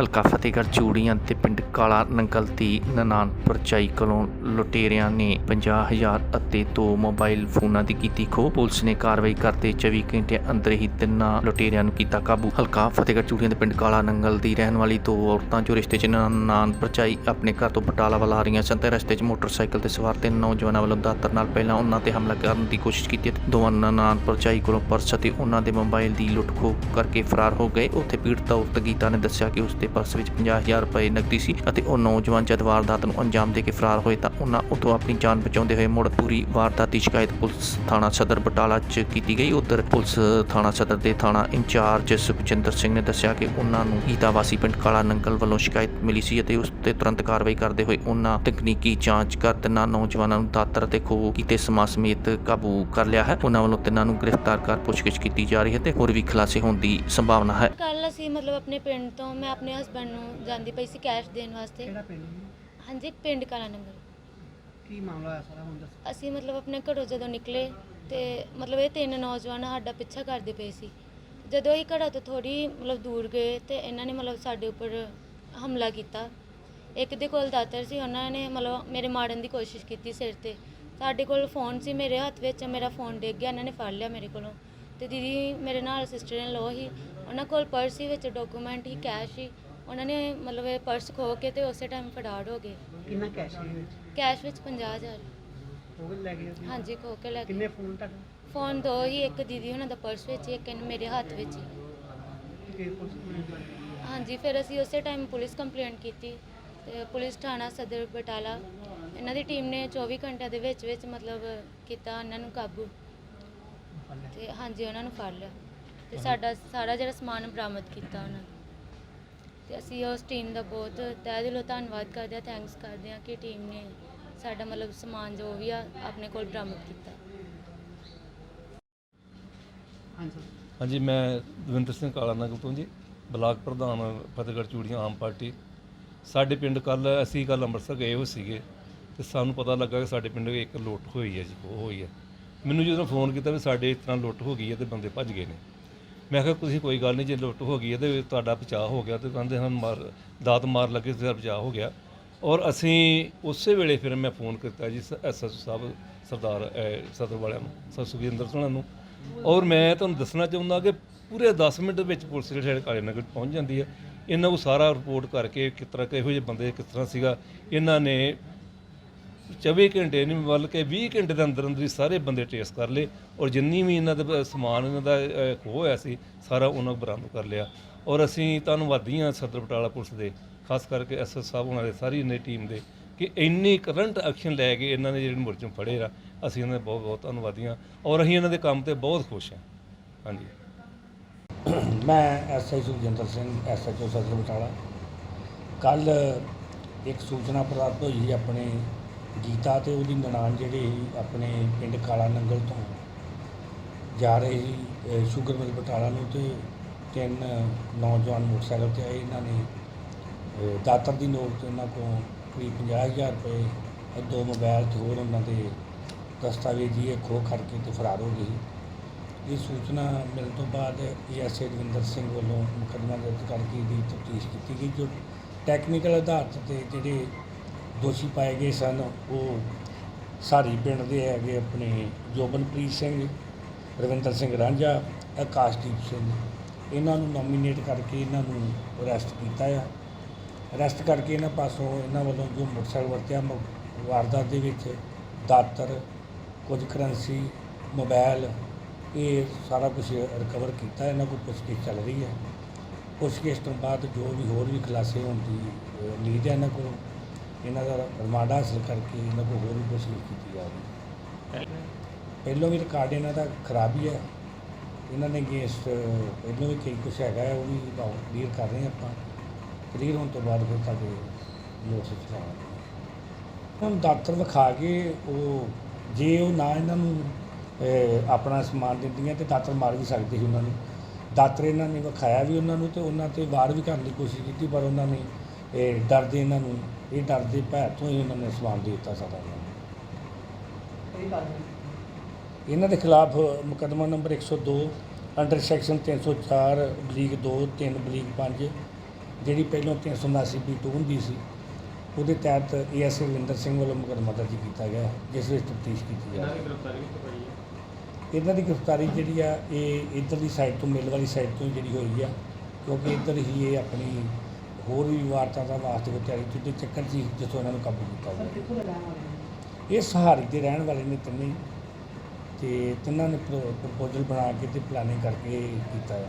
ਹਲਕਾ ਫਤਿਹਗੜ੍ਹ, ਚੂੜੀਆਂ ਤੇ ਪਿੰਡ ਕਾਲਾ ਨੰਗਲ ਦੀ ਨਨਾਨ ਪਰਚਾਈ ਕੋਲੋਂ ਲੁਟੇਰਿਆਂ ਨੇ 50000 ਅਤੇ ਦੋ ਮੋਬਾਈਲ ਫੋਨਾਂ ਦੀ ਕੀਤੀ ਖੋਹ। ਪੁਲਿਸ ਨੇ ਕਾਰਵਾਈ ਕਰਦੇ 24 ਘੰਟੇ ਅੰਦਰ ਹੀ ਤਿੰਨਾਂ ਲੁਟੇਰਿਆਂ ਨੂੰ ਕੀਤਾ ਕਾਬੂ। ਹਲਕਾ ਫਤਿਹਗੜ੍ਹ, ਚੂੜੀਆਂ ਦੇ ਪਿੰਡ ਕਾਲਾ ਨੰਗਲ ਦੀ ਰਹਿਣ ਵਾਲੀ ਦੋ ਔਰਤਾਂ ਜੋ ਰਿਸ਼ਤੇ 'ਚ ਨਨਾਨ ਪਰਚਾਈ ਆਪਣੇ ਘਰ ਤੋਂ ਬਟਾਲਾ ਵੱਲ ਆ ਰਹੀਆਂ ਸਨ ਤੇ ਰਸਤੇ 'ਚ ਮੋਟਰਸਾਈਕਲ ਤੇ ਸਵਾਰ ਤਿੰਨ ਨੌਜਵਾਨਾਂ ਵੱਲੋਂ ਦਾਤਰ ਨਾਲ ਪਹਿਲਾਂ ਉਹਨਾਂ ਤੇ ਹਮਲਾ ਕਰਨ ਦੀ ਕੋਸ਼ਿਸ਼ ਕੀਤੀ ਤੇ ਦੋਵਾਂ ਨਨਾਨ ਪਰਚਾਈ ਕੋਲੋਂ ਪਰਸ ਅਤੇ ਉਹਨਾਂ ਦੇ ਮੋਬਾਈਲ ਦੀ ਲੁੱਟ ਖੋਹ ਕਰਕੇ ਫਰਾਰ ਹੋ ਗਏ। ਉੱਥੇ ਪੀੜਤ ਔਰਤ ਗੀਤਾ ਨੇ ਦੱਸਿਆ ਕਿ ਉਸ ਦੇ ਪਰਸ ਵਿੱਚ 50000 ਰੁਪਏ ਨਕਦੀ ਸੀ ਅਤੇ ਉਹ ਨੌਜਵਾਨ ਜਦ ਵਾਰਦਾਤ ਨੂੰ ਅੰਜਾਮ ਦੇ ਕੇ ਫਰਾਰ ਹੋਏ ਤਾਂ ਉਹਨਾਂ ਉਦੋਂ ਆਪਣੀ ਜਾਨ ਬਚਾਉਂਦੇ ਹੋਏ ਮੁੜ ਪੂਰੀ ਵਾਰਦਾਤ ਦੀ ਸ਼ਿਕਾਇਤ ਪੁਲਿਸ ਥਾਣਾ ਸਦਰ ਬਟਾਲਾ 'ਚ ਕੀਤੀ ਗਈ। ਉਧਰ ਪੁਲਿਸ ਥਾਣਾ ਸਦਰ ਦੇ ਥਾਣਾ ਇੰਚਾਰਜ ਸੁਖਚੰਦਰ ਸਿੰਘ ਨੇ ਦੱਸਿਆ ਕਿ ਉਹਨਾਂ ਨੂੰ ਗੀਤਾ ਪਿੰਡ ਕਾਲਾ ਨੰਗਲ ਵੱਲੋਂ ਸ਼ਿਕਾਇਤ ਮਿਲੀ ਸੀ ਅਤੇ ਉਸ ਤੇ ਤੁਰੰਤ ਕਾਰਵਾਈ ਕਰਦੇ ਹੋਏ ਉਹਨਾਂ ਤਕਨੀਕੀ ਜਾਂਚ ਕਰ ਤਿੰਨਾਂ ਨੌਜਵਾਨਾਂ ਨੂੰ ਦਾਤਰ ਅਤੇ ਖੋਹ ਕੀਤੇ ਸਮਾਂ ਸਮੇਤ ਕਾਬੂ ਕਰ ਲਿਆ ਹੈ। ਉਹਨਾਂ ਵੱਲੋਂ ਤਿੰਨਾਂ ਨੂੰ ਗ੍ਰਿਫਤਾਰ ਕਰ ਪੁੱਛਗਿੱਛ ਕੀਤੀ ਜਾ ਰਹੀ ਹੈ ਤੇ ਹੋਰ ਵੀ ਖੁਲਾਸੇ ਹੋਣ ਦੀ ਸੰਭਾਵਨਾ ਹੈ। ਕੱਲ ਅਸੀਂ ਮਤਲਬ ਆਪਣੇ ਪਿੰਡ ਤੋਂ, ਮੈਂ ਆਪਣੇ ਹਸਬੰਡ ਨੂੰ ਜਾਂਦੀ ਪਈ ਸੀ ਕੈਸ਼ ਦੇਣ ਵਾਸਤੇ। ਕਿਹੜਾ ਪਿੰਡ ਜੀ? ਹਾਂਜੀ ਪਿੰਡ ਕਾਲਾ ਨੰਗਲ। ਕੀ ਮਾਮਲਾ ਹੋਇਆ ਸਾਰਾ ਹੁਣ ਦੱਸੋ। ਅਸੀਂ ਮਤਲਬ ਆਪਣੇ ਘਰੋਂ ਜਦੋਂ ਨਿਕਲੇ ਤੇ ਮਤਲਬ ਇਹ ਤਿੰਨ ਨੌਜਵਾਨ ਸਾਡਾ ਪਿੱਛਾ ਕਰਦੇ ਪਏ ਸੀ। ਜਦੋਂ ਅਸੀਂ ਘਰਾਂ ਤੋਂ ਥੋੜੀ ਮਤਲਬ ਦੂਰ ਗਏ ਤੇ ਇਹਨਾਂ ਨੇ ਮਤਲਬ ਸਾਡੇ ਉੱਪਰ ਹਮਲਾ ਕੀਤਾ। ਇੱਕ ਦੇ ਕੋਲ ਦਾਤਰ ਸੀ ਉਹਨਾਂ ਨੇ ਮਤਲਬ ਮੇਰੇ ਮਾਰਨ ਦੀ ਕੋਸ਼ਿਸ਼ ਕੀਤੀ ਸਿਰ ਤੇ। ਸਾਡੇ ਕੋਲ ਫੋਨ ਸੀ ਮੇਰੇ ਹੱਥ ਵਿੱਚ ਮੇਰਾ ਫੋਨ ਡਿੱਗ ਗਿਆ ਇਹਨਾਂ ਨੇ ਫੜ ਲਿਆ ਮੇਰੇ ਕੋਲੋਂ। ਤੇ ਦੀਦੀ ਮੇਰੇ ਨਾਲ ਸਿਸਟਰ ਇਨ ਲੋ ਹੀ ਉਹਨਾਂ ਕੋਲ ਪਰਸ ਸੀ ਵਿੱਚ ਡਾਕੂਮੈਂਟ ਹੀ ਕੈਸ਼ ਸੀ। ਉਹਨਾਂ ਨੇ ਮਤਲਬ ਇਹ ਪਰਸ ਖੋ ਕੇ ਤੇ ਉਸੇ ਟਾਈਮ ਫੜਾੜ ਹੋ ਗਏ। ਕਿੰਨਾ ਕੈਸ਼ ਇਹਦੇ ਵਿੱਚ? ਕੈਸ਼ ਵਿੱਚ 50000 ਉਹ ਵੀ ਲੈ ਗਏ ਸੀ? ਹਾਂਜੀ ਖੋ ਕੇ ਲੈ ਕਿੰਨੇ ਗਏ ਫੋਨ ਤੁਹਾਡੇ? ਫੋਨ ਦੋ ਹੀ ਇੱਕ ਦੀਦੀ ਉਹਨਾਂ ਦਾ ਪਰਸ ਵਿੱਚ ਇੱਕ ਇਹਨੂੰ ਮੇਰੇ ਹੱਥ ਵਿੱਚ ਹੀ। ਕਿ ਪੁਲਿਸ ਨੂੰ ਹਾਂਜੀ ਫਿਰ ਅਸੀਂ ਉਸੇ ਟਾਈਮ ਪੁਲਿਸ ਕੰਪਲੇਂਟ ਕੀਤੀ ਤੇ ਪੁਲਿਸ ਥਾਣਾ ਸਦਰ ਬਟਾਲਾ ਇਹਨਾਂ ਦੀ ਟੀਮ ਨੇ 24 ਘੰਟਿਆਂ ਦੇ ਵਿੱਚ ਵਿੱਚ ਮਤਲਬ ਕੀਤਾ ਉਹਨਾਂ ਨੂੰ ਕਾਬੂ। ਫੜ ਲਿਆ। ਤੇ ਹਾਂਜੀ ਉਹਨਾਂ ਨੂੰ ਫੜ ਲਿਆ। ਤੇ ਸਾਡਾ ਸਾਰਾ ਜਿਹੜਾ ਸਮਾਨ ਬਰਾਮਦ ਕੀਤਾ ਉਹਨਾਂ ਨੇ। ਤੇ ਅਸੀਂ ਉਸ ਟੀਮ ਦਾ ਬਹੁਤ ਤਹਿ ਦਿਲੋਂ ਧੰਨਵਾਦ ਕਰਦੇ ਹਾਂ ਥੈਂਕਸ ਕਰਦੇ ਹਾਂ ਕਿ ਟੀਮ ਨੇ ਸਾਡਾ ਮਤਲਬ ਸਮਾਨ ਜੋ ਵੀ ਆ ਆਪਣੇ ਕੋਲ ਬਰਾਮਦ ਕੀਤਾ। ਹਾਂਜੀ। ਮੈਂ ਦਵਿੰਦਰ ਸਿੰਘ ਕਾਲਾ ਨਗਰ ਤੋਂ ਜੀ ਬਲਾਕ ਪ੍ਰਧਾਨ ਫਤਿਹਗੜ੍ਹ ਚੂੜੀਆਂ ਆਮ ਪਾਰਟੀ। ਸਾਡੇ ਪਿੰਡ ਕੱਲ ਅਸੀਂ ਕੱਲ ਅੰਮ੍ਰਿਤਸਰ ਗਏ ਹੋ ਸੀਗੇ ਤੇ ਸਾਨੂੰ ਪਤਾ ਲੱਗਾ ਕਿ ਸਾਡੇ ਪਿੰਡ ਇੱਕ ਲੁੱਟ ਹੋਈ ਹੈ ਜੀ ਉਹ ਹੋਈ ਹੈ। ਮੈਨੂੰ ਜਦੋਂ ਫੋਨ ਕੀਤਾ ਵੀ ਸਾਡੇ ਇਸ ਤਰ੍ਹਾਂ ਲੁੱਟ ਹੋ ਗਈ ਹੈ ਤੇ ਬੰਦੇ ਭੱਜ ਗਏ ਨੇ। ਮੈਂ ਕਿਹਾ, ਤੁਸੀਂ ਕੋਈ ਗੱਲ ਨਹੀਂ, ਜੇ ਲੁੱਟ ਹੋ ਗਈ ਹੈ ਤੇ ਤੁਹਾਡਾ ਬਚਾਅ ਹੋ ਗਿਆ। ਤੇ ਕਹਿੰਦੇ ਹਨ, ਮਾਰ, ਦਾਤ ਮਾਰ ਲੱਗੇ ਤੇ ਬਚਾਅ ਹੋ ਗਿਆ। ਔਰ ਅਸੀਂ ਉਸੇ ਵੇਲੇ ਫਿਰ ਮੈਂ ਫੋਨ ਕੀਤਾ ਜੀ ਐਸਐਸ ਸਾਹਿਬ, ਸਰਦਾਰ ਸਦਰ ਵਾਲਿਆਂ ਨੂੰ, ਸਰ ਸੁਖਿੰਦਰ ਸਿੰਘ ਨੂੰ। ਔਰ ਮੈਂ ਤੁਹਾਨੂੰ ਦੱਸਣਾ ਚਾਹੁੰਦਾ ਕਿ ਪੂਰੇ 10 ਮਿੰਟ ਵਿੱਚ ਪੁਲਿਸ ਜਿਹੜੇ ਕਾਲੇ ਨਗਰ ਪਹੁੰਚ ਜਾਂਦੀ ਹੈ। ਇਹਨਾਂ ਨੂੰ ਸਾਰਾ ਰਿਪੋਰਟ ਕਰਕੇ ਕਿਸ ਤਰ੍ਹਾਂ ਕਿਹੋ ਜਿਹੇ ਬੰਦੇ ਕਿਸ ਤਰ੍ਹਾਂ ਸੀਗਾ, ਇਹਨਾਂ ਨੇ 24 ਘੰਟੇ ਨਹੀਂ ਬਲਕਿ 20 ਘੰਟੇ ਦੇ ਅੰਦਰ ਅੰਦਰ ਹੀ ਸਾਰੇ ਬੰਦੇ ਟ੍ਰੇਸ ਕਰ ਲਏ ਔਰ ਜਿੰਨੀ ਵੀ ਇਹਨਾਂ ਦਾ ਸਮਾਨ ਇਹਨਾਂ ਦਾ ਖੋਹ ਹੋਇਆ ਸੀ, ਸਾਰਾ ਉਹਨਾਂ ਨੂੰ ਬਰਾਮਦ ਕਰ ਲਿਆ। ਔਰ ਅਸੀਂ ਧੰਨਵਾਦੀ ਹਾਂ ਸਦਰ ਬਟਾਲਾ ਪੁਲਿਸ ਦੇ, ਖਾਸ ਕਰਕੇ ਐਸਐਸ ਸਾਹਿਬ ਉਹਨਾਂ ਦੇ ਸਾਰੀ ਇਹਨਾਂ ਟੀਮ ਦੇ ਕਿ ਇੰਨੀ ਕਰੰਟ ਐਕਸ਼ਨ ਲੈ ਕੇ ਇਹਨਾਂ ਨੇ ਜਿਹੜੇ ਮੁਰਜਮ ਫੜੇ ਆ, ਅਸੀਂ ਇਹਨਾਂ ਦੇ ਬਹੁਤ ਬਹੁਤ ਧੰਨਵਾਦੀ ਹਾਂ ਔਰ ਅਸੀਂ ਇਹਨਾਂ ਦੇ ਕੰਮ ਤੇ ਬਹੁਤ ਖੁਸ਼ ਹਾਂ। ਹਾਂਜੀ। ਮੈਂ ਐਸਆਈ ਸੁਖਜਿੰਦਰ ਸਿੰਘ ਐਸਐਚਓ ਸਦਰ ਬਟਾਲਾ। ਕੱਲ ਇੱਕ ਸੂਚਨਾ ਪ੍ਰਾਪਤ ਹੋਈ ਆਪਣੇ ਗੀਤਾ ਤੇ ਉਹਦੀ ਨਨਾਣ ਜਿਹੜੇ ਸੀ, ਆਪਣੇ ਪਿੰਡ ਕਾਲਾ ਨੰਗਲ ਤੋਂ ਜਾ ਰਹੇ ਸੀ, ਅਹ ਸ਼ੂਗਰ ਮਿਲ ਬਟਾਲਾ ਨੂੰ ਤੇ ਤਿੰਨ ਨੌਜਵਾਨ ਮੋਟਰਸਾਈਕਲ ਤੇ ਆਏ, ਇਹਨਾਂ ਨੇ ਦਾਤਰ ਦੀ ਨੋਕ ਤੇ ਉਹਨਾਂ ਕੋਲ ਕਰੀਬ 50000 ਰੁਪਏ ਦੋ ਮੋਬਾਈਲ ਤੇ ਹੋਰ ਉਹਨਾਂ ਦੇ ਦਸਤਾਵੇਜ਼ੀ ਇਹ ਖੋਹ ਕਰਕੇ ਤੇ ਫਰਾਰ ਹੋ ਗਏ ਸੀ। ਇਹ ਸੂਚਨਾ ਮਿਲਣ ਤੋਂ ਬਾਅਦ ਏਐਸਏ ਦਵਿੰਦਰ ਸਿੰਘ ਵੱਲੋਂ ਮੁਕੱਦਮਾ ਦਰਜ ਕਰਕੇ ਦੀ ਤਫਤੀਸ਼ ਕੀਤੀ ਗਈ, ਜੋ ਟੈਕਨੀਕਲ ਆਧਾਰ ਤੇ ਜਿਹੜੇ ਦੋਸ਼ੀ ਪਾਏ ਗਏ ਸਨ। ਉਹ ਸਾਰੀ ਪਿੰਡ ਦੇ ਹੈਗੇ ਆਪਣੇ ਜੋਬਨਪ੍ਰੀਤ ਸਿੰਘ, ਰਵਿੰਦਰ ਸਿੰਘ ਰਾਂਝਾ, ਆਕਾਸ਼ਦੀਪ ਸਿੰਘ। ਇਹਨਾਂ ਨੂੰ ਨੋਮੀਨੇਟ ਕਰਕੇ ਇਹਨਾਂ ਨੂੰ ਅਰੈਸਟ ਕੀਤਾ ਆ। ਅਰੈਸਟ ਕਰਕੇ ਇਹਨਾਂ ਪਾਸੋਂ ਇਹਨਾਂ ਵੱਲੋਂ ਜੋ ਮੋਟਰਸਾਈਕਲ ਵਰਤਿਆ, ਮ- ਵਾਰਦਾਤ ਦੇ ਵਿੱਚ ਦਾਤਰ, ਕੁਝ ਕਰੰਸੀ ਮੋਬਾਈਲ ਇਹ ਸਾਰਾ ਕੁਝ ਰਿਕਵਰ ਕੀਤਾ। ਇਹਨਾਂ ਕੋਲ ਪੁੱਛਗਿੱਛ ਚੱਲ ਰਹੀ ਹੈ। ਪੁੱਛਗਿੱਛ ਤੋਂ ਬਾਅਦ ਜੋ ਵੀ ਹੋਰ ਵੀ ਖੁਲਾਸੇ ਹੋਣ ਦੀ ਉਮੀਦ ਹੈ ਇਹਨਾਂ ਕੋਲ। ਇਹਨਾਂ ਦਾ ਰਿਮਾਂਡ ਹਾਸਲ ਕਰਕੇ ਇਹਨਾਂ ਕੋਲ ਹੋਰ ਵੀ ਪੁੱਛਗਿੱਛ ਕੀਤੀ ਜਾ ਰਹੀ ਹੈ। ਪਹਿਲੋਂ ਵੀ ਰਿਕਾਰਡ ਇਹਨਾਂ ਦਾ ਖਰਾਬ ਹੀ। ਹੈ ਇਹਨਾਂ ਨੇ ਅਗੇਂਸਟ ਪਹਿਲੋਂ ਵੀ ਕਈ ਕੁਛ ਹੈਗਾ ਹੈ, ਉਹ ਵੀ ਕਲੀਅਰ ਕਰ ਰਹੇ ਹਾਂ ਆਪਾਂ। ਕਲੀਅਰ ਹੋਣ ਤੋਂ ਬਾਅਦ ਫਿਰ ਤੁਹਾਡੇ ਨੋਟਿਸ ਚਲਾਵਾਂਗੇ ਹੁਣ ਦਾਤਰ ਵਿਖਾ ਕੇ ਉਹ ਜੇ ਉਹ ਨਾ ਇਹਨਾਂ ਨੂੰ ਅਹ, ਆਪਣਾ ਸਮਾਨ ਦਿੰਦੀਆਂ ਤੇ ਦਾਤਰ ਮਾਰ ਵੀ ਸਕਦੇ ਸੀ ਉਹਨਾਂ ਨੂੰ। ਦਾਤਰ ਇਹਨਾਂ ਨੇ ਵਿਖਾਇਆ ਵੀ ਉਹਨਾਂ ਨੂੰ ਤੇ ਉਹਨਾਂ ਤੇ ਵਾਰ ਵੀ ਕਰਨ ਦੀ ਕੋਸ਼ਿਸ਼ ਕੀਤੀ ਪਰ ਉਹਨਾਂ ਨੇ ਇਹ ਡਰਦੇ ਇਹਨਾਂ ਨੂੰ ਇਹ ਡਰਦੇ ਭੈ ਤੋਂ ਹੀ ਉਹਨਾਂ ਨੇ ਸਮਾਨ ਦੇ ਦਿੱਤਾ ਸਾਰਾ ਉਹਨਾਂ ਨੂੰ। ਇਹਨਾਂ ਦੇ ਖਿਲਾਫ ਮੁਕੱਦਮਾ ਨੰਬਰ 102 ਅੰਡਰ ਸੈਕਸ਼ਨ 304 ਬਲੀਕ 2 3 ਬਲੀਕ 5 ਜਿਹੜੀ ਪਹਿਲਾਂ 379 ਬੀ ਟੂ ਹੁੰਦੀ ਸੀ ਉਹਦੇ ਤਹਿਤ ਏਐਸ ਰਵਿੰਦਰ ਸਿੰਘ ਵੱਲੋਂ ਮੁਕੱਦਮਾ ਦਰਜ ਕੀਤਾ ਗਿਆ ਜਿਸ ਵਿੱਚ ਤਫਤੀਸ਼ ਕੀਤੀ ਜਾ ਰਹੀ ਹੈ। ਇਹਨਾਂ ਦੀ ਗ੍ਰਿਫਤਾਰੀ ਜਿਹੜੀ ਆ ਇਹ ਇੱਧਰ ਦੀ ਸਾਈਡ ਤੋਂ ਮਿਲ ਵਾਲੀ ਸਾਈਡ ਤੋਂ ਹੀ ਜਿਹੜੀ ਹੋਈ ਆ ਕਿਉਂਕਿ ਇੱਧਰ ਹੀ ਇਹ ਆਪਣੀ ਹੋਰ ਵੀ ਵਾਰਦਾਤਾਂ ਵਾਸਤੇ ਕੋਈ ਤਿਆਰੀ ਤੁੱਦੇ ਚੱਕਰ ਹੀ ਜਿੱਥੋਂ ਇਹਨਾਂ ਨੂੰ ਕਾਬੂ ਕੀਤਾ ਦੇ ਨੇ? ਇਹ ਸਹਾਰੀ ਦੇ ਰਹਿਣ ਵਾਲੇ ਨੇ ਤਿੰਨੇ ਤੇ ਤਿੰਨਾਂ ਨੇ ਪ੍ਰਪੋਜ਼ਲ ਬਣਾ ਕੇ ਤੇ ਪਲਾਨਿੰਗ ਕਰਕੇ ਕੀਤਾ ਹੈ